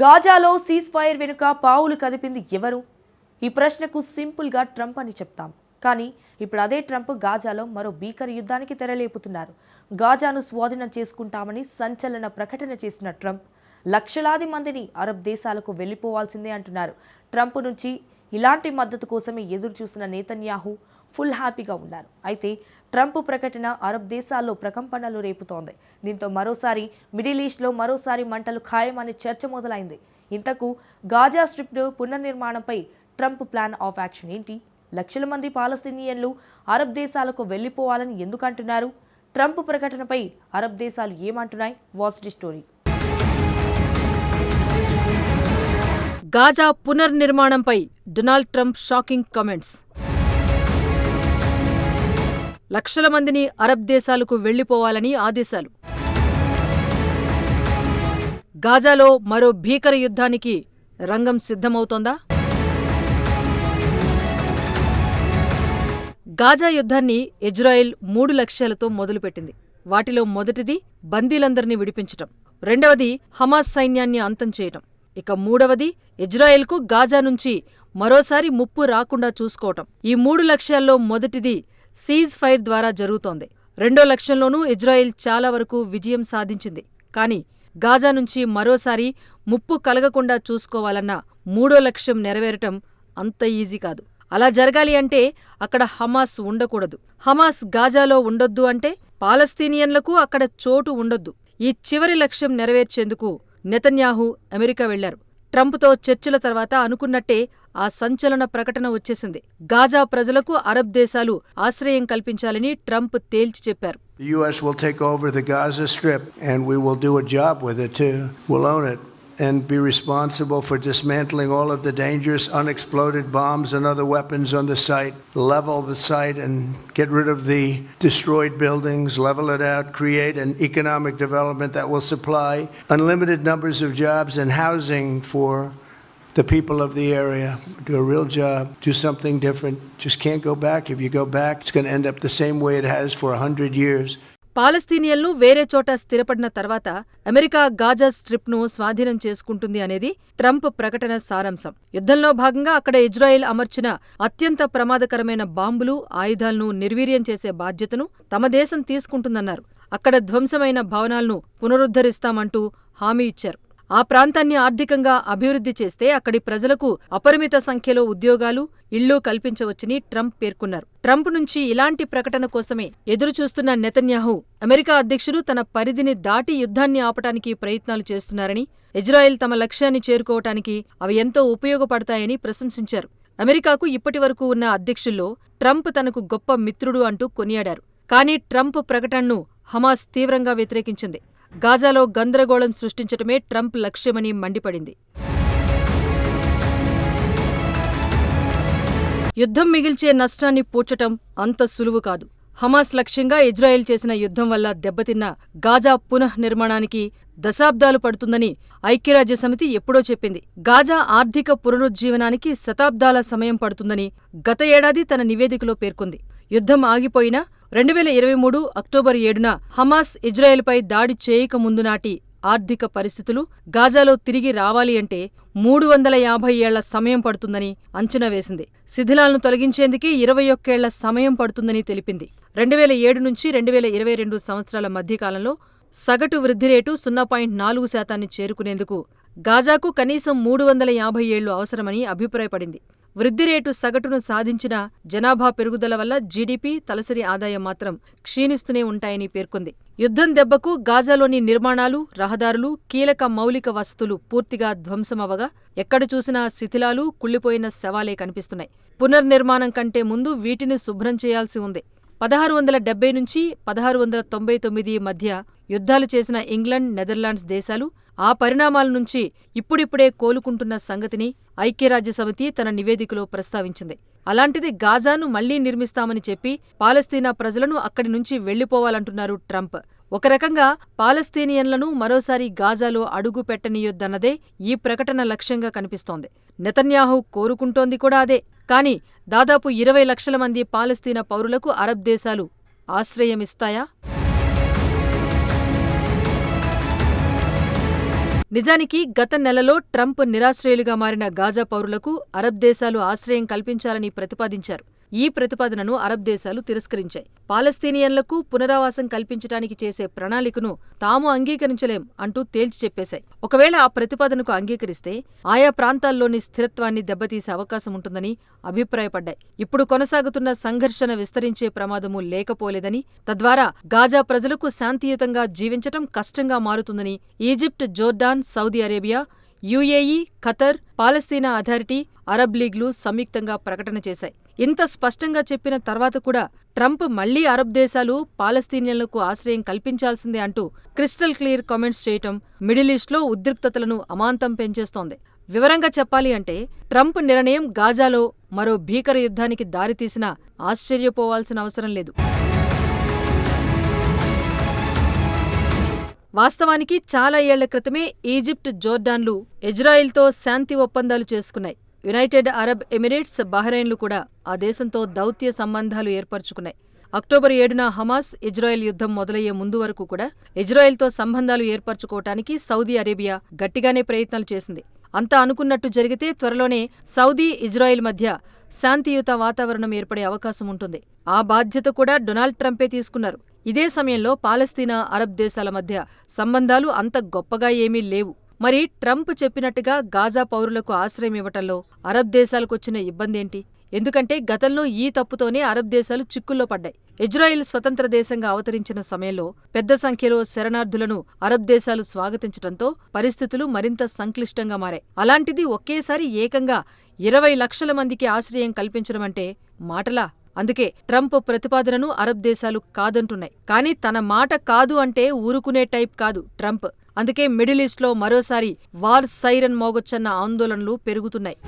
గాజాలో cease fire వెనుక పావులు కదిపింది ఎవరు? ఈ ప్రశ్నకు సింపుల్గా ట్రంప్ అని చెప్తాం. కానీ ఇప్పుడు అదే ట్రంప్ గాజాలో మరో భీకర యుద్ధానికి తెరలేపుతున్నారు. గాజాను స్వాధీనం చేసుకుంటామని సంచలన ప్రకటన చేసిన ట్రంప్ లక్షలాది మందిని అరబ్ దేశాలకు వెళ్ళిపోవాల్సిందే అంటున్నారు. ట్రంప్ నుంచి ఇలాంటి మద్దతు కోసమే ఎదురు చూసిన నేతన్యాహు ఫుల్ హ్యాపీగా ఉన్నారు. అయితే ట్రంప్ ప్రకటన అరబ్ దేశాల్లో ప్రకంపనలు రేపుతోంది. దీంతో మరోసారి మిడిల్ ఈస్ట్లో మరోసారి మంటలు ఖాయమనే చర్చ మొదలైంది. ఇంతకు గాజా స్ట్రిప్ట్ పునర్నిర్మాణంపై ట్రంప్ ప్లాన్ ఆఫ్ యాక్షన్ ఏంటి? లక్షల మంది పాలస్తీనియన్లు అరబ్ దేశాలకు వెళ్ళిపోవాలని ఎందుకంటున్నారు? ట్రంప్ ప్రకటనపై అరబ్ దేశాలు ఏమంటున్నాయి? Watch story. గాజా పునర్నిర్మాణంపై డొనాల్డ్ ట్రంప్ షాకింగ్ కమెంట్స్. లక్షల మందిని అరబ్ దేశాలకు వెళ్ళిపోవాలని ఆదేశాలు. గాజాలో మరో భీకర యుద్ధానికి రంగం సిద్ధమవుతోందా? గాజా యుద్ధాన్ని ఇజ్రాయెల్ మూడు లక్ష్యాలతో మొదలుపెట్టింది. వాటిలో మొదటిది బందీలందరినీ విడిపించటం. రెండవది హమాస్ సైన్యాన్ని అంతం చేయటం. ఇక మూడవది ఇజ్రాయెల్కు గాజా నుంచి మరోసారి ముప్పు రాకుండా చూసుకోవటం. ఈ మూడు లక్ష్యాల్లో మొదటిది సీజ్ ఫైర్ ద్వారా జరుగుతోంది. రెండో లక్ష్యంలోనూ ఇజ్రాయెల్ చాలా వరకు విజయం సాధించింది. కానీ గాజా నుంచి మరోసారి ముప్పు కలగకుండా చూసుకోవాలన్న మూడో లక్ష్యం నెరవేరటం అంత ఈజీ కాదు. అలా జరగాలి అంటే అక్కడ హమాస్ ఉండకూడదు. హమాస్ గాజాలో ఉండొద్దు అంటే పాలస్తీనియన్లకు అక్కడ చోటు ఉండొద్దు. ఈ చివరి లక్ష్యం నెరవేర్చేందుకు నెతన్యాహు అమెరికా వెళ్ళారు. ట్రంప్తో చర్చల తర్వాత అనుకున్నట్టే ఆ సంచలన ప్రకటన వచ్చేసింది గాజా ప్రజలకు అరబ్ దేశాలు ఆశ్రయం కల్పించాలని ట్రంప్ తేల్చి చెప్పారు The U.S. will take over the Gaza Strip and we will do a job with it too. We'll own it and be responsible for dismantling all of the dangerous unexploded bombs and other weapons on the site, level the site and get rid of the destroyed buildings, level it out, create an economic development that will supply unlimited numbers of jobs and housing for the people of the area. Do a real job, do something different. Just can't go back. If you go back, it's going to end up the same way it has for a hundred years. పాలస్తీనియన్లు వేరే చోట స్థిరపడిన తర్వాత America Gaza స్ట్రిప్ను స్వాధీనం చేసుకుంటుంది అనేది Trump ప్రకటన సారాంశం. యుద్ధంలో భాగంగా అక్కడ ఇజ్రాయెల్ అమర్చిన అత్యంత ప్రమాదకరమైన బాంబులు ఆయుధాలను నిర్వీర్యం చేసే బాధ్యతను తమ దేశం తీసుకుంటుందన్నారు. అక్కడ ధ్వంసమైన భవనాలను పునరుద్ధరిస్తామంటూ హామీ ఇచ్చారు. ఆ ప్రాంతాన్ని ఆర్థికంగా అభివృద్ధి చేస్తే అక్కడి ప్రజలకు అపరిమిత సంఖ్యలో ఉద్యోగాలు ఇళ్ళు కల్పించవచ్చని ట్రంప్ పేర్కొన్నారు. ట్రంప్ నుంచి ఇలాంటి ప్రకటన కోసమే ఎదురుచూస్తున్న నెతన్యాహు అమెరికా అధ్యక్షుడు తన పరిధిని దాటి యుద్ధాన్ని ఆపటానికి ప్రయత్నాలు చేస్తున్నారని ఇజ్రాయెల్ తమ లక్ష్యాన్ని చేరుకోవటానికి అవి ఎంతో ఉపయోగపడతాయని ప్రశంసించారు. అమెరికాకు ఇప్పటివరకు ఉన్న అధ్యక్షుల్లో ట్రంప్ తనకు గొప్ప మిత్రుడు అంటూ కొనియాడారు. కానీ ట్రంప్ ప్రకటనను హమాస్ తీవ్రంగా వ్యతిరేకించింది. గాజాలో గందరగోళం సృష్టించటమే ట్రంప్ లక్ష్యమని మండిపడింది. యుద్ధం మిగిల్చే నష్టాన్ని పూడ్చటం అంత సులువు కాదు. హమాస్ లక్ష్యంగా ఇజ్రాయెల్ చేసిన యుద్ధం వల్ల దెబ్బతిన్న గాజా పునఃనిర్మాణానికి దశాబ్దాలు పడుతుందని ఐక్యరాజ్యసమితి ఎప్పుడో చెప్పింది. గాజా ఆర్థిక పునరుజ్జీవనానికి శతాబ్దాల సమయం పడుతుందని గత ఏడాది తన నివేదికలో పేర్కొంది. యుద్ధం ఆగిపోయినా రెండు వేల ఇరవై మూడు అక్టోబర్ ఏడున హమాస్ ఇజ్రాయెల్పై దాడి చేయకముందు నాటి ఆర్థిక పరిస్థితులు గాజాలో తిరిగి రావాలి అంటే మూడు వందల యాభై ఏళ్ళ సమయం పడుతుందని అంచనా వేసింది. శిథిలాలను తొలగించేందుకే ఇరవై ఒక్కేళ్ళ సమయం పడుతుందని తెలిపింది. రెండు వేల ఏడు నుంచి రెండు వేల ఇరవై రెండు సంవత్సరాల మధ్యకాలంలో సగటు వృద్ధి రేటు సున్నా పాయింట్ నాలుగు శాతాన్ని చేరుకునేందుకు గాజాకు కనీసం మూడు వందల యాభై ఏళ్ళు అవసరమని అభిప్రాయపడింది. వృద్ధి రేటు సగటును సాధించిన జనాభా పెరుగుదల వల్ల జీడీపీ తలసరి ఆదాయం మాత్రం క్షీణిస్తూనే ఉంటాయని పేర్కొంది. యుద్ధం దెబ్బకు గాజాలోని నిర్మాణాలు రహదారులు కీలక మౌలిక వసతులు పూర్తిగా ధ్వంసమవగా ఎక్కడ చూసినా శిథిలాలు కుళ్ళిపోయిన శవాలే కనిపిస్తున్నాయి. పునర్నిర్మాణం కంటే ముందు వీటిని శుభ్రం చేయాల్సి ఉంది. పదహారు వందల డెబ్బై నుంచి పదహారు వందల తొంభై తొమ్మిది మధ్య యుద్ధాలు చేసిన ఇంగ్లండ్ నెదర్లాండ్స్ దేశాలు ఆ పరిణామాల నుంచి ఇప్పుడిప్పుడే కోలుకుంటున్న సంగతిని ఐక్యరాజ్యసమితి తన నివేదికలో ప్రస్తావించింది. అలాంటిది గాజాను మళ్ళీ నిర్మిస్తామని చెప్పి పాలస్తీనా ప్రజలను అక్కడి నుంచి వెళ్ళిపోవాలంటున్నారు ట్రంప్. ఒక రకంగా పాలస్తీనియన్లను మరోసారి గాజాలో అడుగు పెట్టనీయొద్దన్నదే ఈ ప్రకటన లక్ష్యంగా కనిపిస్తోంది. నెతన్యాహు కోరుకుంటోంది కూడా అదే. కానీ దాదాపు ఇరవై లక్షల మంది పాలస్తీనా పౌరులకు అరబ్ దేశాలు ఆశ్రయమిస్తాయా? నిజానికి గత నెలలో ట్రంప్ నిరాశ్రయులుగా మారిన గాజా పౌరులకు అరబ్ దేశాలు ఆశ్రయం కల్పించాలని ప్రతిపాదించారు. ఈ ప్రతిపాదనను అరబ్ దేశాలు తిరస్కరించాయి. పాలస్తీనియన్లకు పునరావాసం కల్పించడానికి చేసే ప్రణాళికను తాము అంగీకరించలేం అంటూ తేల్చి చెప్పేశాయి. ఒకవేళ ఆ ప్రతిపాదనకు అంగీకరిస్తే ఆయా ప్రాంతాల్లోని స్థిరత్వాన్ని దెబ్బతీసే అవకాశం ఉంటుందని అభిప్రాయపడ్డాయి. ఇప్పుడు కొనసాగుతున్న సంఘర్షణ విస్తరించే ప్రమాదము లేకపోలేదని తద్వారా గాజా ప్రజలకు శాంతియుతంగా జీవించటం కష్టంగా మారుతుందని Egypt Jordan Saudi Arabia UAE Qatar పాలస్తీనా అథారిటీ అరబ్ లీగ్లు సంయుక్తంగా ప్రకటన చేశాయి. ఇంత స్పష్టంగా చెప్పిన తర్వాత కూడా ట్రంప్ మళ్ళీ అరబ్ దేశాలు పాలస్తీనియన్లకు ఆశ్రయం కల్పించాల్సిందే అంటూ క్రిస్టల్ క్లియర్ కామెంట్స్ చేయటం మిడిల్ ఈస్ట్లో ఉద్రిక్తతలను అమాంతం పెంచేస్తోంది. వివరంగా చెప్పాలి అంటే ట్రంప్ నిర్ణయం గాజాలో మరో భీకర యుద్ధానికి దారితీసినా ఆశ్చర్యపోవాల్సిన అవసరం లేదు. వాస్తవానికి చాలా ఏళ్ళ క్రితమే ఈజిప్ట్ జోర్డాన్లు ఇజ్రాయిల్తో శాంతి ఒప్పందాలు చేసుకున్నాయి. యునైటెడ్ అరబ్ ఎమిరేట్స్ బహ్రెయిన్లు కూడా ఆ దేశంతో దౌత్య సంబంధాలు ఏర్పరచుకున్నాయి. అక్టోబర్ ఏడున హమాస్ ఇజ్రాయెల్ యుద్ధం మొదలయ్యే ముందు వరకు కూడా ఇజ్రాయెల్తో సంబంధాలు ఏర్పరచుకోవటానికి సౌదీ అరేబియా గట్టిగానే ప్రయత్నాలు చేసింది. అంతా అనుకున్నట్టు జరిగితే త్వరలోనే సౌదీ ఇజ్రాయెల్ మధ్య శాంతియుత వాతావరణం ఏర్పడే అవకాశం ఉంటుంది. ఆ బాధ్యత కూడా డొనాల్డ్ ట్రంపే తీసుకున్నారు. ఇదే సమయంలో పాలస్తీనా అరబ్ దేశాల మధ్య సంబంధాలు అంత గొప్పగా ఏమీ లేవు. మరి ట్రంప్ చెప్పినట్టుగా గాజా పౌరులకు ఆశ్రయం ఇవ్వటంలో అరబ్ దేశాలకొచ్చిన ఇబ్బందేంటి? ఎందుకంటే గతంలో ఈ తప్పుతోనే అరబ్ దేశాలు చిక్కుల్లో పడ్డాయి. ఇజ్రాయిల్ స్వతంత్ర దేశంగా అవతరించిన సమయంలో పెద్ద సంఖ్యలో శరణార్థులను అరబ్ దేశాలు స్వాగతించటంతో పరిస్థితులు మరింత సంక్లిష్టంగా మారాయి. అలాంటిది ఒకేసారి ఏకంగా ఇరవై లక్షల మందికి ఆశ్రయం కల్పించడమంటే మాటలా? అందుకే ట్రంప్ ప్రతిపాదనను అరబ్ దేశాలు కాదంటున్నాయి. కానీ తన మాట కాదు అంటే ఊరుకునే టైప్ కాదు ట్రంప్. అందుకే మిడిల్ ఈస్ట్లో మరోసారి వార్ సైరన్ మోగొచ్చన్న ఆందోళనలు పెరుగుతున్నాయి.